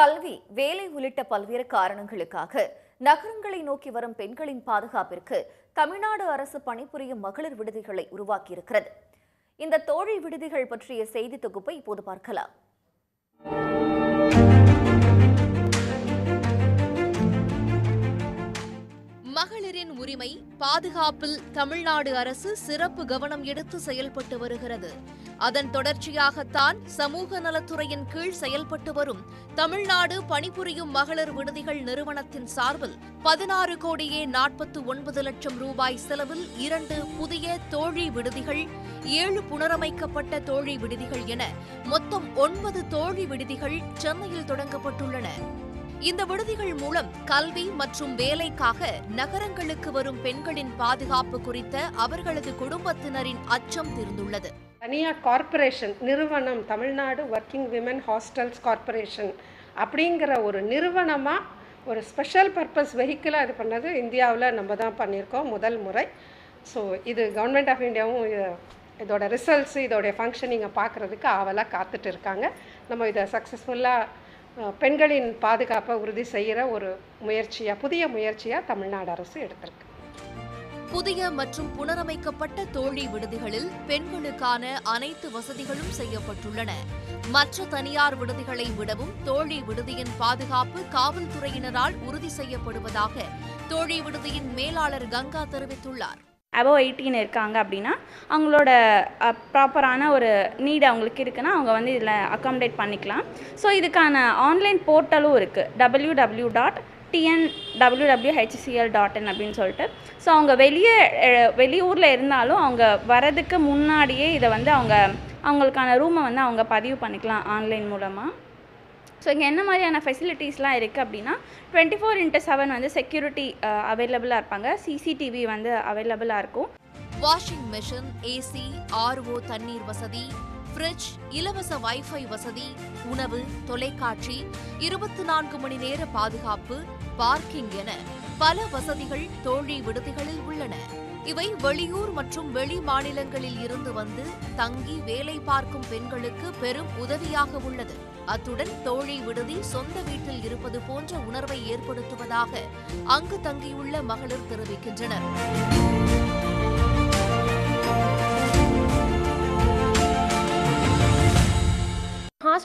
கல்வி வேலை உள்ளிட்ட பல்வேறு காரணங்களுக்காக நகரங்களை நோக்கி வரும் பெண்களின் பாதுகாப்பிற்கு தமிழ்நாடு அரசு பணிபுரியும் மகளிர் விடுதிகளை உருவாக்கியிருக்கிறது. இந்த தோழி விடுதிகள் பற்றிய செய்தி தொகுப்பை இப்போது பார்க்கலாம். பாதுகாப்பில் தமிழ்நாடு அரசு சிறப்பு கவனம் எடுத்து செயல்பட்டு வருகிறது. அதன் தொடர்ச்சியாகத்தான் சமூக நலத்துறையின் கீழ் செயல்பட்டு வரும் தமிழ்நாடு பணிபுரியும் மகளிர் விடுதிகள் நிறுவனத்தின் சார்பில் பதினாறு கோடியே நாற்பத்து ஒன்பது லட்சம் ரூபாய் செலவில் இரண்டு புதிய தோழி விடுதிகள் ஏழு புனரமைக்கப்பட்ட தோழி விடுதிகள் என மொத்தம் ஒன்பது தோழி விடுதிகள் சென்னையில் தொடங்கப்பட்டுள்ளன. இந்த விடுதிகள் மூலம் கல்வி மற்றும் வேலைக்காக நகரங்களுக்கு வரும் பெண்களின் பாதுகாப்பு குறித்த அவர்களது குடும்பத்தினரின் அச்சம் தீர்ந்துள்ளது. தனியார் கார்ப்பரேஷன் நிறுவனம் Tamil Nadu working women hostels corporation அப்படிங்கிற ஒரு நிறுவனமாக ஒரு ஸ்பெஷல் பர்பஸ் வெஹிக்கிளாக இது பண்ணது இந்தியாவில் நம்ம தான் பண்ணியிருக்கோம் முதல் முறை. ஸோ இது கவர்மெண்ட் ஆஃப் இந்தியாவும் இதோட ரிசல்ட்ஸ் இதோடைய ஃபங்க்ஷனிங்கை பார்க்குறதுக்கு ஆவலாக காத்துட்டு இருக்காங்க. நம்ம இதை சக்ஸஸ்ஃபுல்லாக பெண்களின் பாதுகாப்பை உறுதி செய்கிற ஒரு முயற்சியாக புதிய முயற்சியாக தமிழ்நாடு அரசு எடுத்திருக்கு. புதிய மற்றும் புனரமைக்கப்பட்ட தோழி விடுதிகளில் பெண்களுக்கான அனைத்து வசதிகளும் செய்யப்பட்டுள்ளன. மற்ற தனியார் விடுதிகளை விடவும் தோழி விடுதியின் பாதுகாப்பு காவல்துறையினரால் உறுதி செய்யப்படுவதாக தோழி விடுதியின் மேலாளர் கங்கா தெரிவித்துள்ளார். அபவ் எயிட்டீன் இருக்காங்க அப்படின்னா அவங்களோட ப்ராப்பரான ஒரு நீடு அவங்களுக்கு இருக்குன்னா அவங்க வந்து இதில் அக்காமடேட் பண்ணிக்கலாம். ஸோ இதுக்கான ஆன்லைன் போர்ட்டலும் இருக்குது W W dot TN W W HCL dot in அப்படின்னு சொல்லிட்டு. ஸோ அவங்க வெளியே வெளியூரில் இருந்தாலும் அவங்க வரதுக்கு முன்னாடியே இதை வந்து அவங்க அவங்களுக்கான ரூமை வந்து அவங்க பதிவு பண்ணிக்கலாம் ஆன்லைன் மூலமாக ஸோ இங்கே என்ன மாதிரியான ஃபெசிலிட்டிஸ்லாம் இருக்குது அப்படின்னா டுவெண்ட்டி ஃபோர் இன்ட்டு செவன் வந்து செக்யூரிட்டி அவைலபிளாக uh, இருப்பாங்க. சிசிடிவி வந்து அவைலபிளாக இருக்கும். வாஷிங் மிஷின் ஏசி ஆர்ஓ தண்ணீர் வசதி ஃப்ரிட்ஜ் இலவச வைஃபை வசதி உணவு தொலைக்காட்சி இருபத்தி நான்கு மணி நேர பாதுகாப்பு பார்க்கிங் என பல வசதிகள் தோழி விடுதிகளில் உள்ளன. இவை வெளியூர் மற்றும் வெளி மாநிலங்களில் இருந்து வந்து தங்கி வேலை பார்க்கும் பெண்களுக்கு பெரும் உதவியாக உள்ளது. அத்துடன் தோழி விடுதி சொந்த வீட்டில் இருப்பது போன்ற உணர்வை ஏற்படுத்துவதாக அங்கு தங்கியுள்ள மகளிர் தெரிவிக்கின்றனர்.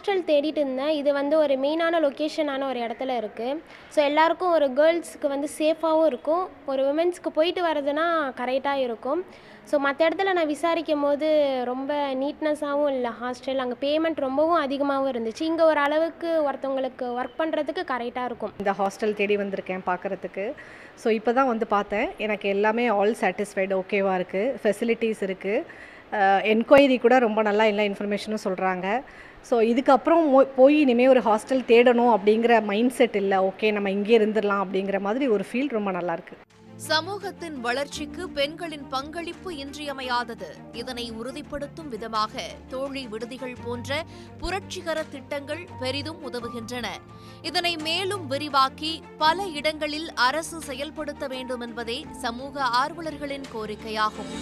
ஹாஸ்டல் தேடிட்டு இருந்தேன். இது வந்து ஒரு மெயினான லொக்கேஷனான ஒரு இடத்துல இருக்குது ஸோ எல்லாருக்கும் ஒரு கேர்ள்ஸுக்கு வந்து சேஃபாகவும் இருக்கும். ஒரு உமன்ஸ்க்கு போயிட்டு வர்றதுனா கரெக்டாக இருக்கும். ஸோ மற்ற இடத்துல நான் விசாரிக்கும் போது ரொம்ப நீட்னஸாகவும் இல்லை. ஹாஸ்டல் அங்கே பேமெண்ட் ரொம்பவும் அதிகமாகவும் இருந்துச்சு. இங்கே ஒரு அளவுக்கு ஒருத்தவங்களுக்கு ஒர்க் பண்ணுறதுக்கு கரெக்டாக இருக்கும். இந்த ஹாஸ்டல் தேடி வந்திருக்கேன் பார்க்குறதுக்கு ஸோ இப்போ தான் வந்து பார்த்தேன். எனக்கு எல்லாமே ஆல் சாட்டிஸ்ஃபைடு ஓகேவாக இருக்குது ஃபெசிலிட்டிஸ் இருக்குது என்கொயரி கூட ரொம்ப நல்லா எல்லா இன்ஃபர்மேஷனும் சொல்கிறாங்க ஸோ இதுக்கப்புறம் போய் இனிமேல் ஒரு ஹாஸ்டல் தேடணும் அப்படிங்கிற மைண்ட் செட் இல்லை. ஓகே நம்ம இங்கே இருந்துடலாம் அப்படிங்கிற மாதிரி ஒரு ஃபீல் ரொம்ப நல்லாயிருக்கு சமூகத்தின் வளர்ச்சிக்கு பெண்களின் பங்களிப்பு இன்றியமையாதது. இதனை உறுதிப்படுத்தும் விதமாக தோழி விடுதிகள் போன்ற புரட்சிகர திட்டங்கள் பெரிதும் உதவுகின்றன. இதனை மேலும் விரிவாக்கி பல இடங்களில் அரசு செயல்படுத்த வேண்டும் என்பதே சமூக ஆர்வலர்களின் கோரிக்கையாகும்.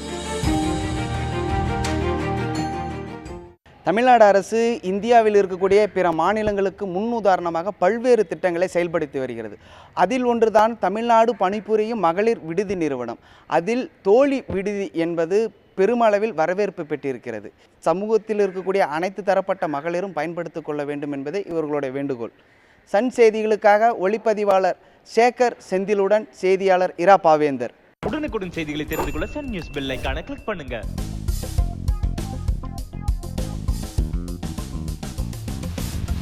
தமிழ்நாடு அரசு இந்தியாவில் இருக்கக்கூடிய பிற மாநிலங்களுக்கு முன்னுதாரணமாக பல்வேறு திட்டங்களை செயல்படுத்தி வருகிறது. அதில் ஒன்றுதான் தமிழ்நாடு பணிபுரியும் மகளிர் விடுதி நிறுவனம். அதில் தோழி விடுதி என்பது பெருமளவில் வரவேற்பு பெற்றிருக்கிறது. சமூகத்தில் இருக்கக்கூடிய அனைத்து தரப்பட்ட மகளிரும் பயன்படுத்திக் கொள்ள வேண்டும் என்பதே இவர்களுடைய வேண்டுகோள். சன் செய்திகளுக்காக ஒளிப்பதிவாளர் சேகர் செந்திலுடன் செய்தியாளர் இரா பாவேந்தர். உடனுக்குடன் செய்திகளை தெரிந்து கொள்ள சன் நியூஸ் பெல் கிளிக் பண்ணுங்க.